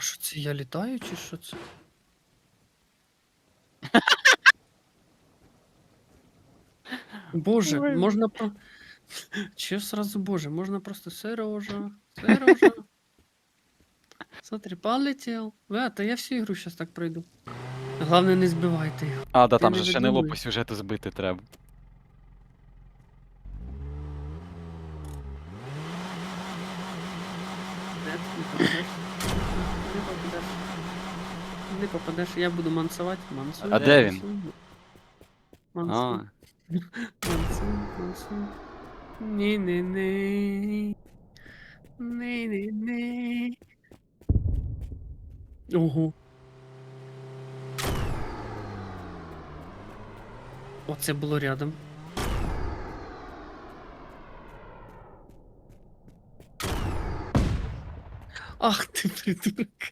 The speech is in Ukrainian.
що це я літаю, чи що це? Боже, Ой. можна про. Че сразу, боже, можно просто Сережа, Сережа. Смотри, полетел. А, то я всю игру сейчас так пройду. Главное, не збивайте їх. А, да, Ти там не же ще не видумуй. сюжету збити треба. Не попадеш. Я буду мансувати. Мансуй. А де він? Мансуй. Мансуй, мансуй. Ні-ні-ні. Ні-ні-ні. Ого. Оце було рядом. Ah tüpürdük.